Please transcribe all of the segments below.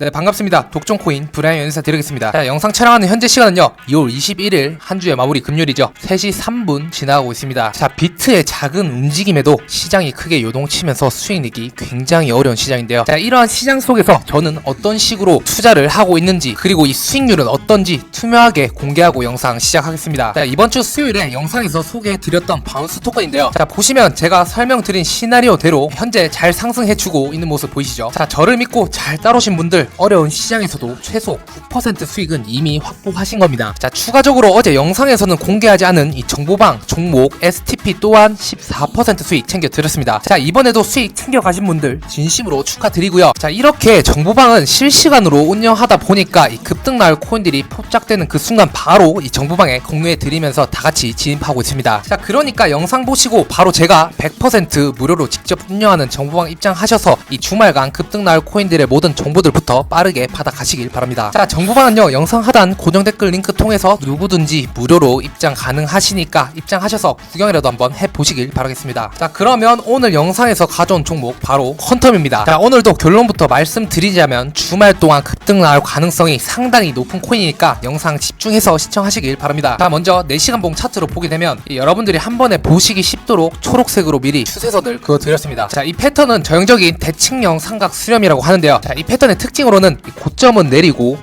네 반갑습니다. 독종코인 브라이언 인사드리겠습니다. 자 영상 촬영하는 현재 시간은요 2월 21일 한 주의 마무리 금요일이죠. 3시 3분 지나가고 있습니다. 자 비트의 작은 움직임에도 시장이 크게 요동치면서 수익 내기 굉장히 어려운 시장인데요. 자 이러한 시장 속에서 저는 어떤 식으로 투자를 하고 있는지 그리고 이 수익률은 어떤지 투명하게 공개하고 영상 시작하겠습니다. 자 이번 주 수요일에 영상에서 소개해드렸던 바운스 토큰인데요. 자 보시면 제가 설명드린 시나리오대로 현재 잘 상승해주고 있는 모습 보이시죠? 자 저를 믿고 잘 따르신 분들 어려운 시장에서도 최소 9% 수익은 이미 확보하신 겁니다. 자, 추가적으로 어제 영상에서는 공개하지 않은 이 정보방 종목 STP 또한 14% 수익 챙겨 드렸습니다. 자, 이번에도 수익 챙겨 가신 분들 진심으로 축하드리고요. 자, 이렇게 정보방은 실시간으로 운영하다 보니까 이 급등 나올 코인들이 포착되는 그 순간 바로 이 정보방에 공유해 드리면서 다 같이 진입하고 있습니다. 자, 그러니까 영상 보시고 바로 제가 100% 무료로 직접 운영하는 정보방 입장하셔서 이 주말간 급등 나올 코인들의 모든 정보들부터 빠르게 받아가시길 바랍니다. 자, 정보방은요, 영상 하단 고정 댓글 링크 통해서 누구든지 무료로 입장 가능하시니까 입장하셔서 구경이라도 한번 해보시길 바라겠습니다. 자, 그러면 오늘 영상에서 가져온 종목 바로 퀀텀입니다. 자, 오늘도 결론부터 말씀드리자면 주말 동안 급등 나올 가능성이 상당히 높은 코인이니까 영상 집중해서 시청하시길 바랍니다. 자, 먼저 4시간 봉 차트로 보게 되면 이 여러분들이 한 번에 보시기 쉽도록 초록색으로 미리 추세선을 그어드렸습니다. 자, 이 패턴은 저형적인 대칭형 삼각 수렴이라고 하는데요. 자, 이 패턴의 특징 으로는 이 고점은 내리고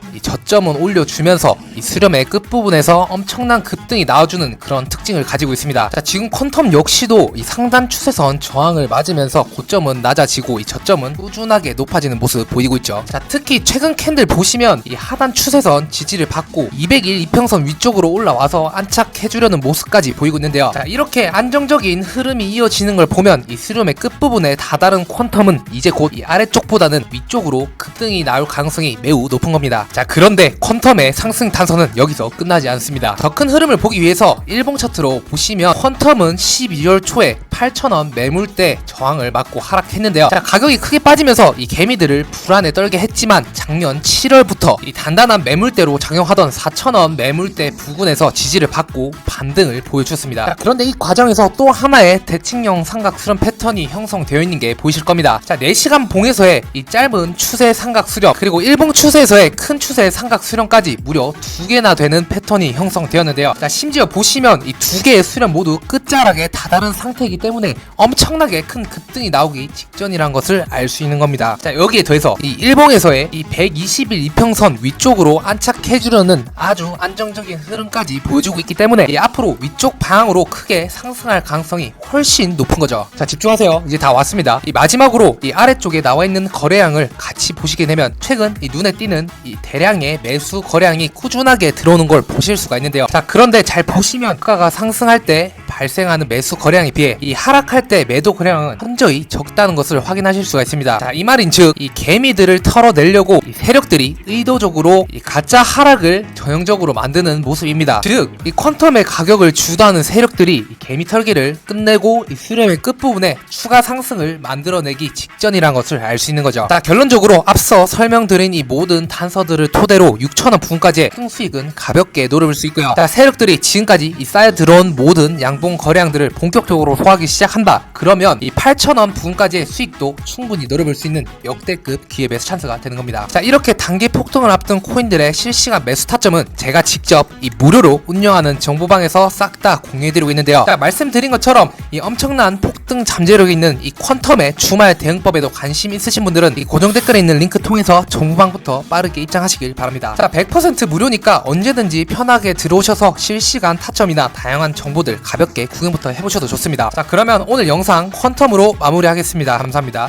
이 저점은 올려주면서 이 수렴의 끝부분에서 엄청난 급등이 나와주는 그런 특징을 가지고 있습니다. 자, 지금 퀀텀 역시도 이 상단 추세선 저항을 맞으면서 고점은 낮아지고 이 저점은 꾸준하게 높아지는 모습 보이고 있죠. 자, 특히 최근 캔들 보시면 이 하단 추세선 지지를 받고 200일 이평선 위쪽으로 올라와서 안착해주려는 모습까지 보이고 있는데요. 자, 이렇게 안정적인 흐름이 이어지는 걸 보면 이 수렴의 끝부분에 다다른 퀀텀은 이제 곧 이 아래쪽보다는 위쪽으로 급등이 나올 가능성이 매우 높은 겁니다. 자, 그런 데 퀀텀의 상승 탄선은 여기서 끝나지 않습니다. 더 큰 흐름을 보기 위해서 일봉 차트로 보시면 퀀텀은 12월 초에 8,000원 매물대 저항을 맞고 하락했는데요. 자, 가격이 크게 빠지면서 이 개미들을 불안에 떨게 했지만 작년 7월부터 이 단단한 매물대로 작용하던 4,000원 매물대 부근에서 지지를 받고 반등을 보여주었습니다. 자, 그런데 이 과정에서 또 하나의 대칭형 삼각 수렴 패턴이 형성되어 있는 게 보이실 겁니다. 자, 4시간 봉에서의 이 짧은 추세 삼각 수렴 그리고 일봉 추세에서의 큰 추세 삼각 수렴까지 무려 두 개나 되는 패턴이 형성되었는데요. 자, 심지어 보시면 이 두 개의 수렴 모두 끝자락에 다다른 상태이기 때문에 엄청나게 큰 급등이 나오기 직전이란 것을 알 수 있는 겁니다. 자, 여기에 더해서 이 일봉에서의 이 120일 이평선 위쪽으로 안착해주려는 아주 안정적인 흐름까지 보여주고 있기 때문에 이 앞으로 위쪽 방향으로 크게 상승할 가능성이 훨씬 높은 거죠. 자, 집중하세요. 이제 다 왔습니다. 이 마지막으로 이 아래쪽에 나와 있는 거래량을 같이 보시게 되면 최근 이 눈에 띄는 이 대량의 매수 거래량이 꾸준하게 들어오는 걸 보실 수가 있는데요. 자, 그런데 잘 보시면 주가가 상승할 때 발생하는 매수 거래량에 비해 이 하락할 때 매도 거래량은 현저히 적다는 것을 확인하실 수가 있습니다. 자, 이 말인 즉, 이 개미들을 털어내려고 이 세력들이 의도적으로 이 가짜 하락을 전형적으로 만드는 모습입니다. 즉, 이 퀀텀의 가격을 주도하는 세력들이 이 개미 털기를 끝내고 이 수렴의 끝부분에 추가 상승을 만들어내기 직전이란 것을 알 수 있는 거죠. 자, 결론적으로 앞서 설명드린 이 모든 단서들을 토대로 6천원 부분까지의 총 수익은 가볍게 노려볼 수 있고요. 자, 세력들이 지금까지 이 쌓여 들어온 모든 양봉 거래량들을 본격적으로 소화하기 시작한다. 그러면 이 8,000원 부분까지의 수익도 충분히 노려볼 수 있는 역대급 기회 매수 찬스가 되는 겁니다. 자, 이렇게 단기 폭등을 앞둔 코인들의 실시간 매수 타점은 제가 직접 이 무료로 운영하는 정보방에서 싹 다 공유해드리고 있는데요. 자, 말씀드린 것처럼 이 엄청난 폭등 잠재력이 있는 이 퀀텀의 주말 대응법에도 관심 있으신 분들은 이 고정 댓글에 있는 링크 통해서 정보방부터 빠르게 입장하시길 바랍니다. 자, 100% 무료니까 언제든지 편하게 들어오셔서 실시간 타점이나 다양한 정보들 가볍게 구경부터 해보셔도 좋습니다. 자, 그러면 오늘 영상 퀀텀으로 마무리하겠습니다. 감사합니다.